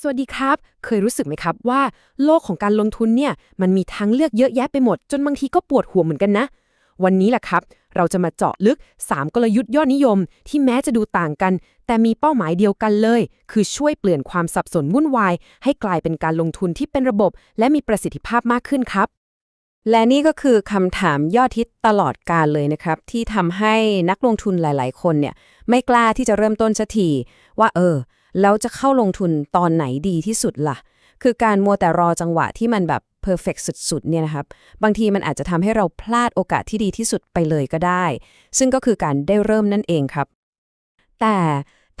สวัสดีครับ เคยรู้สึกไหมครับว่า โลกของการลงทุนเนี่ยมันมีทางเลือกเยอะแยะไปหมด จนบางทีก็ปวดหัวเหมือนกันนะ วันนี้แหละครับ เราจะมาเจาะลึก 3 กลยุทธ์ยอดนิยม ที่แม้จะดูต่างกัน แต่มีเป้าหมายเดียวกันเลย คือช่วยเปลี่ยนความสับสนวุ่นวาย ให้กลายเป็นการลงทุนที่เป็นระบบ และมีประสิทธิภาพมากขึ้นครับ และนี่ก็คือคำถามยอดฮิตตลอดกาลเลยนะครับ ที่ทำให้นักลงทุนหลาย ๆ คนเนี่ยไม่กล้าที่จะเริ่มต้นสักทีว่าเออ แล้วจะเข้าลงทุนตอนไหนดีที่สุดล่ะ คือการมัวแต่รอจังหวะที่มันแบบ perfect สุดๆเนี่ยนะครับ บางทีมันอาจจะทำให้เราพลาดโอกาสที่ดีที่สุดไปเลยก็ได้ ซึ่งก็คือการได้เริ่มนั่นเองครับ แต่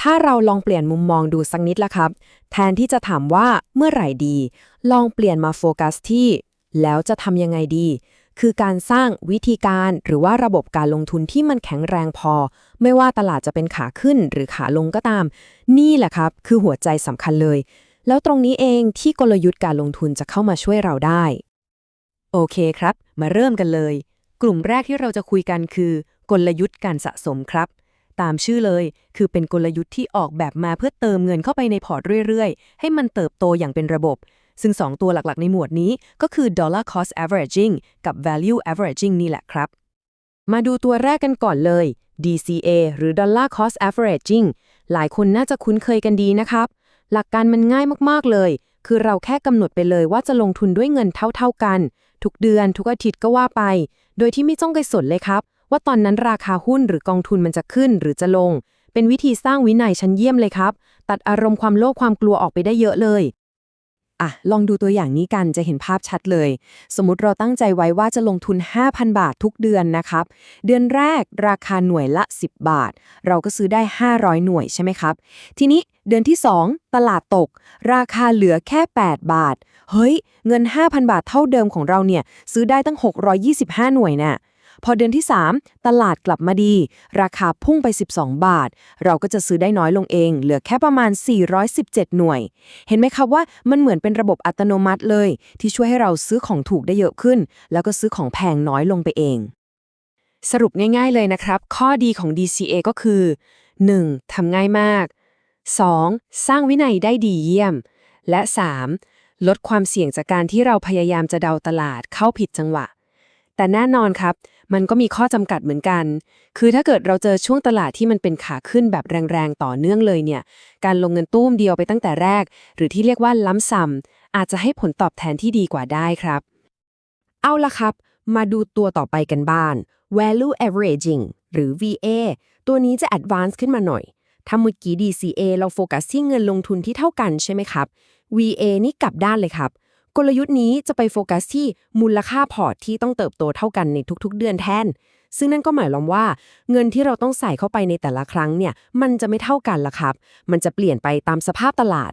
ถ้าเราลองเปลี่ยนมุมมองดูสักนิดละครับ แทนที่จะถามว่าเมื่อไหร่ดี ลองเปลี่ยนมาโฟกัสที่ แล้วจะทำยังไงดี คือการสร้างวิธีการหรือว่าระบบการลงทุนที่มันแข็งแรงพอ ไม่ว่าตลาดจะเป็นขาขึ้นหรือขาลงก็ตาม นี่แหละครับ คือหัวใจสำคัญเลย แล้วตรงนี้เองที่กลยุทธ์การลงทุนจะเข้ามาช่วยเราได้ โอเคครับ มาเริ่มกันเลย กลุ่มแรกที่เราจะคุยกันคือ กลยุทธ์การสะสมครับตามชื่อเลย คือเป็นกลยุทธ์ที่ออกแบบมาเพื่อเติมเงินเข้าไปในพอร์ตเรื่อย ๆ ให้มันเติบโตอย่างเป็นระบบ ซึ่ง 2 ตัวหลักๆ ในหมวดนี้ก็คือ dollar cost averaging กับ value averaging นี่แหละครับ มาดูตัวแรกกันก่อนเลย DCA หรือ dollar cost averaging หลายคนน่าจะคุ้นเคยกันดีนะครับ หลักการมันง่ายมากๆเลย คือเราแค่กำหนดไปเลยว่าจะลงทุนด้วยเงินเท่าๆกัน ทุกเดือนทุกอาทิตย์ก็ว่าไป โดยที่ไม่ต้องไปสนเลยครับ ว่าตอนนั้นราคาหุ้นหรือกองทุนมันจะขึ้นหรือจะลง เป็นวิธีสร้างวินัยชั้นเยี่ยมเลยครับ ตัดอารมณ์ความโลภความกลัวออกไปได้เยอะเลย อะ ลองดูตัวอย่างนี้กันจะเห็นภาพชัดเลย สมมติเราตั้งใจไว้ว่าจะลงทุน 5,000 บาททุกเดือนนะครับ เดือนแรกราคาหน่วยละ 10 บาท เราก็ซื้อได้ 500 หน่วยใช่ไหมครับ ทีนี้เดือนที่ 2 ตลาดตก ราคาเหลือแค่ 8 บาท เฮ้ย เงิน 5,000 บาทเท่าเดิมของเราเนี่ย ซื้อได้ตั้ง 625 หน่วยน่ะ พอเดือนที่ 3 ตลาดกลับมาดี ราคาพุ่งไป 12 บาท เราก็จะซื้อได้น้อยลงเอง เหลือแค่ประมาณ 417 หน่วย เห็นไหมครับว่ามันเหมือนเป็นระบบอัตโนมัติเลย ที่ช่วยให้เราซื้อของถูกได้เยอะขึ้น แล้วก็ซื้อของแพงน้อยลงไปเอง สรุปง่าย ๆเลยนะครับ ข้อดีของ DCA ก็คือ 1. ทำง่ายมาก 2. สร้างวินัยได้ดีเยี่ยม และ 3. ลดความเสี่ยงจากการที่เราพยายามจะเดาตลาดเข้าผิดจังหวะ แต่แน่นอนครับ มันก็มีข้อจำกัดเหมือนกัน คือถ้าเกิดเราเจอช่วงตลาดที่มันเป็นขาขึ้นแบบแรงๆต่อเนื่องเลยเนี่ย การลงเงินตุ้มเดียวไปตั้งแต่แรก หรือที่เรียกว่าล้ำซ้ำอาจจะให้ผลตอบแทนที่ดีกว่าได้ครับ เอาละครับ มาดูตัวต่อไปกันบ้าง value averaging หรือ VA ตัวนี้จะ advance ขึ้นมาหน่อย ถ้าเมื่อกี้ DCA เราโฟกัสที่เงินลงทุนที่เท่ากันใช่ไหมครับ VA นี่กลับด้านเลยครับ กลยุทธ์นี้จะไปโฟกัสที่มูลค่าพอร์ตที่ต้องเติบโตเท่ากันในทุกๆ เดือนแทน ซึ่งนั่นก็หมายความว่า เงินที่เราต้องใส่เข้าไปในแต่ละครั้งเนี่ย มันจะไม่เท่ากันละครับ มันจะเปลี่ยนไปตามสภาพตลาด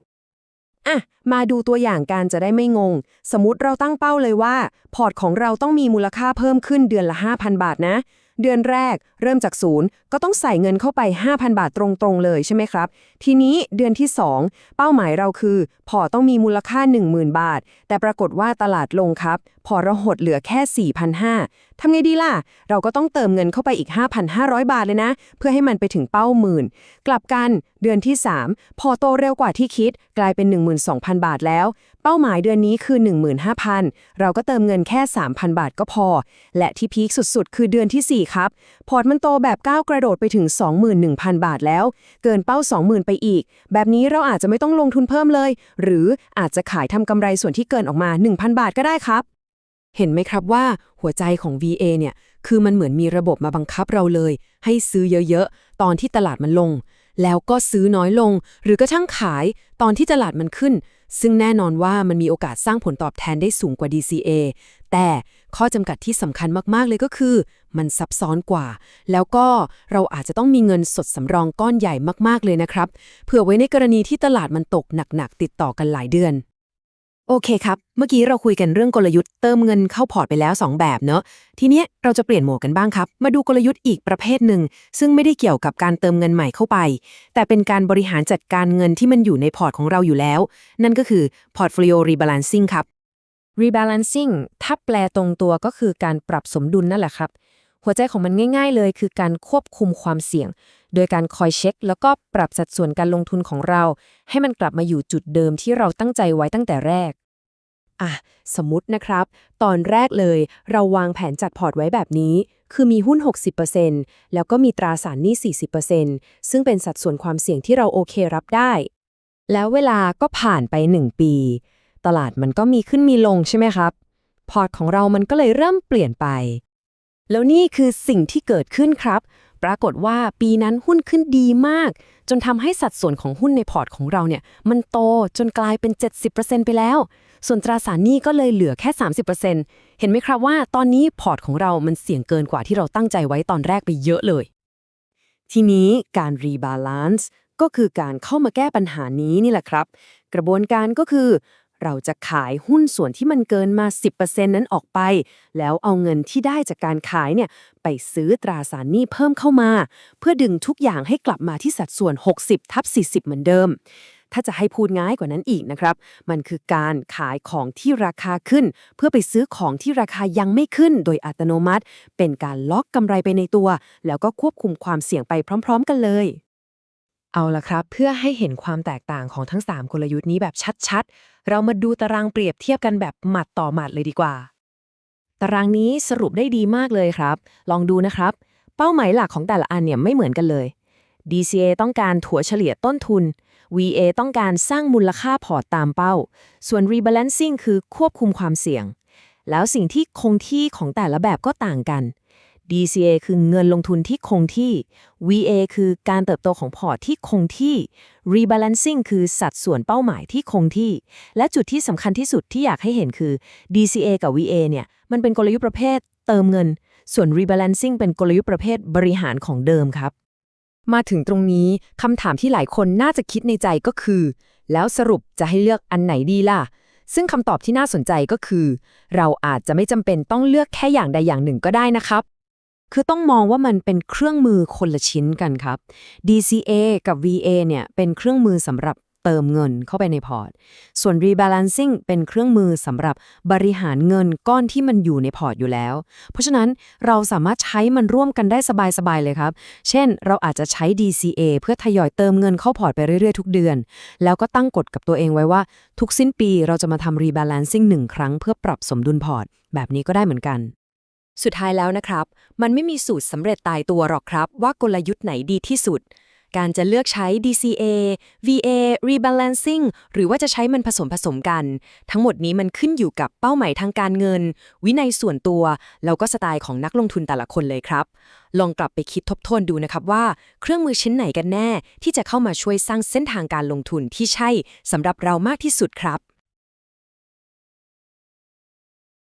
อะมาดูตัวอย่างการจะได้ไม่งง สมมติเราตั้งเป้าเลยว่า พอร์ตของเราต้องมีมูลค่าเพิ่มขึ้นเดือนละ 5,000 บาทนะ เดือนแรก เริ่มจากศูนย์ก็ต้องใส่เงินเข้าไป 5,000 บาทตรงๆ เลยใช่ไหมครับ ทีนี้เดือนที่ 2 เป้าหมายเราคือ พอต้องมีมูลค่า 10,000 บาท แต่ปรากฏว่าตลาดลงครับ พอเราหดเหลือแค่ 4,500ทำไงดีล่ะ เราก็ต้องเติมเงินเข้าไปอีก 5,500 บาทเลยนะ เพื่อให้มันไปถึงเป้าหมื่น กลับกันเดือนที่ 3 พอโตเร็วกว่าที่คิด กลายเป็น 12,000 บาทแล้ว เป้าหมายเดือนนี้คือ 15,000 เราก็เติมเงินแค่ 3,000 บาทก็พอ และที่พีคสุดๆ คือเดือนทีสี่4 ครับ พอร์ตมันโตแบบก้าวกระระโดดไปถึง 21,000 บาทแล้ว เกินเป้า 20,000 ไปอีก แบบนี้เราอาจจะไม่ต้องลงทุนเพิ่มเลย หรืออาจจะขายทำกำไรส่วนที่เกินออกมา 1,000 บาทก็ได้ครับ เห็นไหมครับว่าหัวใจของ VA เนี่ย คือมันเหมือนมีระบบมาบังคับเราเลย ให้ซื้อเยอะๆ ตอนที่ตลาดมันลง แล้วก็ซื้อน้อยลง หรือกระทั่งขายตอนที่ตลาดมันขึ้น ซึ่งแน่นอนว่ามันมีโอกาสสร้างผลตอบแทนได้สูงกว่า DCA แต่ข้อจำกัดที่สำคัญมาก ๆ เลยก็คือ มันซับซ้อนกว่า แล้วก็เราอาจจะต้องมีเงินสดสำรองก้อนใหญ่มาก ๆ เลยนะครับ เผื่อไว้ในกรณีที่ตลาดมันตกหนัก ๆ ติดต่อกันหลายเดือน โอเคครับ เมื่อกี้เราคุยกันเรื่องกลยุทธ์เติมเงินเข้าพอร์ตไปแล้ว 2 แบบเนอะ ทีเนี้ยเราจะเปลี่ยนโหมดกันบ้างครับ มาดูกลยุทธ์อีกประเภทหนึ่ง ซึ่งไม่ได้เกี่ยวกับการเติมเงินใหม่เข้าไป แต่เป็นการบริหารจัดการเงินที่มันอยู่ในพอร์ตของเราอยู่แล้ว นั่นก็คือ portfolio rebalancing ครับ rebalancing ถ้าแปลตรงตัวก็คือการปรับสมดุลนั่นแหละครับ หัวใจของมันง่าย ๆ เลยคือการควบคุมความเสี่ยง โดยการคอยเช็ค แล้วก็ปรับสัดส่วนการลงทุนของเรา ให้มันกลับมาอยู่จุดเดิมที่เราตั้งใจไว้ตั้งแต่แรกอะสมมตินะครับ ตอนแรกเลยเราวางแผนจัดพอร์ตไว้แบบนี้ คือมีหุ้น 60%แล้วก็มีตราสารหนี้ 40%ซึ่งเป็นสัดส่วนความเสี่ยงที่เราโอเครับได้ แล้วเวลาก็ผ่านไป 1 ปี ตลาดมันก็มีขึ้นมีลงใช่ไหมครับ พอร์ตของเรามันก็เลยเริ่มเปลี่ยนไป แล้วนี่คือสิ่งที่เกิดขึ้นครับ ปรากฏว่าปีนั้นหุ้นขึ้นดีมาก จนทำให้สัดส่วนของหุ้นในพอร์ตของเราเนี่ย มันโตจนกลายเป็น 70%ไปแล้ว ส่วนตราสารหนี้ก็เลยเหลือแค่ 30%เห็นไหมครับว่าตอนนี้พอร์ตของเรามันเสี่ยงเกินกว่าที่เราตั้งใจไว้ตอนแรกไปเยอะเลย ทีนี้การรีบาลานซ์ก็คือการเข้ามาแก้ปัญหานี้นี่แหละครับ กระบวนการก็คือ เราจะขายหุ้นส่วนที่มันเกินมา 10%นั้นออกไป แล้วเอาเงินที่ได้จากการขายเนี่ยไปซื้อตราสารหนี้เพิ่มเข้ามา เพื่อดึงทุกอย่างให้กลับมาที่สัดส่วน 60ทับ40 เหมือนเดิม ถ้าจะให้พูดง่ายกว่านั้นอีกนะครับ มันคือการขายของที่ราคาขึ้น เพื่อไปซื้อของที่ราคายังไม่ขึ้น โดยอัตโนมัติ เป็นการล็อกกำไรไปในตัว แล้วก็ควบคุมความเสี่ยงไปพร้อม ๆ กันเลย เอาละครับ เพื่อให้เห็นความแตกต่างของทั้ง 3 กลยุทธ์นี้แบบชัดๆ เรามาดูตารางเปรียบเทียบกันแบบหมัดต่อหมัดเลยดีกว่า ตารางนี้สรุปได้ดีมากเลยครับ ลองดูนะครับ เป้าหมายหลักของแต่ละอันเนี่ยไม่เหมือนกันเลย DCA ต้องการถัวเฉลี่ยต้นทุน VA ต้องการสร้างมูลค่าพอร์ตตามเป้า ส่วน Rebalancing คือควบคุมความเสี่ยง แล้วสิ่งที่คงที่ของแต่ละแบบก็ต่างกัน DCA คือเงินลงทุนที่คงที่ VA คือการเติบโตของพอร์ตที่คงที่ Rebalancing คือสัดส่วนเป้าหมายที่คงที่ และจุดที่สำคัญที่สุดที่อยากให้เห็นคือ DCA กับ VA เนี่ย มันเป็นกลยุทธ์ประเภทเติมเงิน ส่วน Rebalancing เป็นกลยุทธ์ประเภทบริหารของเดิมครับ มาถึงตรงนี้คำถามที่หลายคนน่าจะคิดในใจก็คือ แล้วสรุปจะให้เลือกอันไหนดีล่ะซึ่งคำตอบที่น่าสนใจก็คือ เราอาจจะไม่จำเป็นต้องเลือกแค่อย่างใดอย่างหนึ่งก็ได้นะครับ คือต้องมองว่ามันเป็นเครื่องมือคนละชิ้นกันครับ DCA กับ VA เนี่ยเป็นเครื่องมือสำหรับเติมเงินเข้าไปในพอร์ต ส่วน Rebalancing เป็นเครื่องมือสำหรับบริหารเงินก้อนที่มันอยู่ในพอร์ตอยู่แล้ว เพราะฉะนั้นเราสามารถใช้มันร่วมกันได้สบายๆเลยครับ เช่น เราอาจจะใช้ DCA เพื่อทยอยเติมเงินเข้าพอร์ตไปเรื่อยๆทุกเดือน แล้วก็ตั้งกฎกับตัวเองไว้ว่า ทุกสิ้นปีเราจะมาทำ Rebalancing หนึ่งครั้งเพื่อปรับสมดุลพอร์ต แบบนี้ก็ได้เหมือนกัน สุดท้ายแล้วนะครับ มันไม่มีสูตรสำเร็จตายตัวหรอกครับ ว่ากลยุทธ์ไหนดีที่สุด การจะเลือกใช้ DCA VA Rebalancing หรือว่าจะใช้มันผสมผสมกัน ทั้งหมดนี้มันขึ้นอยู่กับเป้าหมายทางการเงิน วินัยส่วนตัว แล้วก็สไตล์ของนักลงทุนแต่ละคนเลยครับ ลองกลับไปคิดทบทวนดูนะครับว่า เครื่องมือชิ้นไหนกันแน่ ที่จะเข้ามาช่วยสร้างเส้นทางการลงทุนที่ใช่สำหรับเรามากที่สุดครับ